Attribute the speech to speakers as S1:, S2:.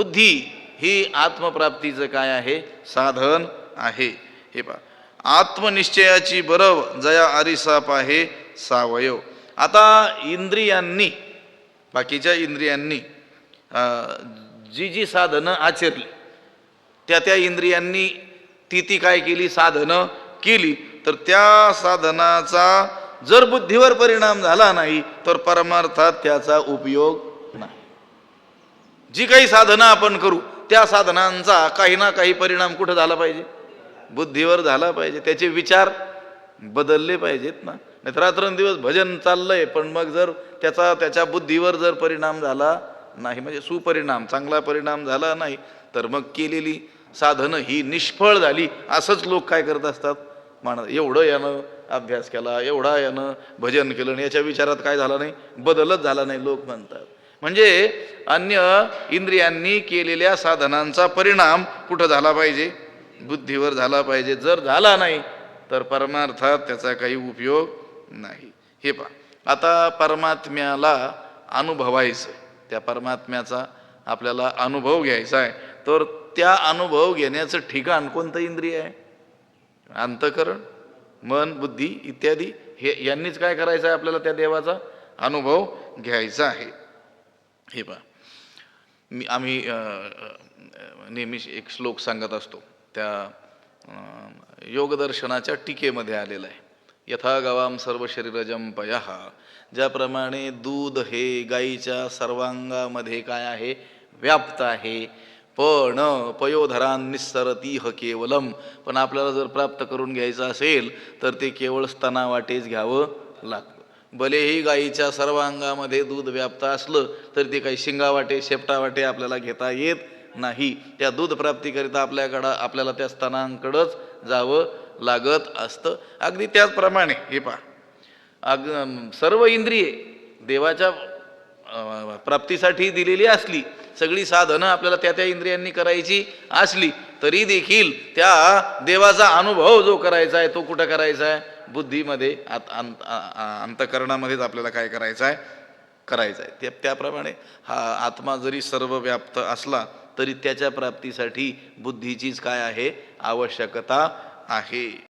S1: बुद्धी ही आत्मप्राप्तीचं काय आहे? साधन आहे. हे पहा. आत्मनिश्चयाची बरव जया आरिसाप आहे सावयव आता इंद्रियांनी बाकीच्या इंद्रियांनी जी जी साधनं आचरली त्या त्या इंद्रियांनी ती ती काय केली? साधनं केली. तर त्या साधनाचा जर बुद्धीवर परिणाम झाला नाही तर परमार्थात त्याचा उपयोग जी काही साधनं आपण करू त्या साधनांचा काही ना काही परिणाम कुठं झाला पाहिजे? बुद्धीवर झाला पाहिजे. त्याचे विचार बदलले पाहिजेत ना. नाही रात्रंदिवस भजन चाललंय पण मग जर त्याचा त्याच्या बुद्धीवर जर परिणाम झाला नाही म्हणजे सुपरिणाम चांगला परिणाम झाला नाही तर मग केलेली साधनं ही निष्फळ झाली असंच लोक काय करत असतात? म्हणत एवढं यानं अभ्यास केला एवढा यानं भजन केलं आणि याच्या विचारात काय झाला नाही? बदलच झाला नाही लोक म्हणतात. म्हणजे अन्य इंद्रियांनी केलेल्या साधनांचा परिणाम कुठं झाला पाहिजे? बुद्धीवर झाला पाहिजे. जर झाला नाही तर परमार्थात त्याचा काही उपयोग नाही. हे पहा. आता परमात्म्याला अनुभवायचं त्या परमात्म्याचा आपल्याला अनुभव घ्यायचा आहे. तर त्या अनुभव घेण्याचं ठिकाण कोणतं इंद्रिय आहे? अंतकरण मन बुद्धी इत्यादी हे यांनीच काय करायचं आहे आपल्याला त्या देवाचा? अनुभव घ्यायचा आहे. हे पहा. मी आम्ही नेहमीच नेहमी एक श्लोक सांगत असतो. त्या योगदर्शनाच्या टीकेमध्ये आलेला आहे. यथा गवाम सर्व शरीरजम पया. ज्याप्रमाणे दूध हे गाईच्या सर्वांगामध्ये काय आहे? व्याप्त आहे. पण पयोधरान निस्सरती ह केवलम. पण आपल्याला जर प्राप्त करून घ्यायचं असेल तर ते केवळ स्तनावाटेच घ्यावं लागतं. भलेही गाईच्या सर्व अंगामध्ये दूध व्याप्त असलं तर ते काही शिंगावाटे शेपटावाटे आपल्याला घेता येत नाही. त्या दूध प्राप्तीकरिता आपल्याकडं आपल्याला त्या स्तनांकडंच जावं लागत असतं. अगदी त्याचप्रमाणे हे पहा. अग सर्व इंद्रिये देवाच्या प्राप्तीसाठी दिलेली असली सगळी साधनं आपल्याला त्या त्या इंद्रियांनी करायची असली तरी देखील त्या देवाचा अनुभव जो करायचा आहे तो कुठं करायचा आहे? बुद्धीमध्ये आत अंत अंतकरणामध्येच आपल्याला काय करायचं आहे? करायचं आहे. त्या त्याप्रमाणे हा आत्मा जरी सर्व व्याप्त असला तरी त्याच्या प्राप्तीसाठी बुद्धीचीच काय आहे? आवश्यकता आहे.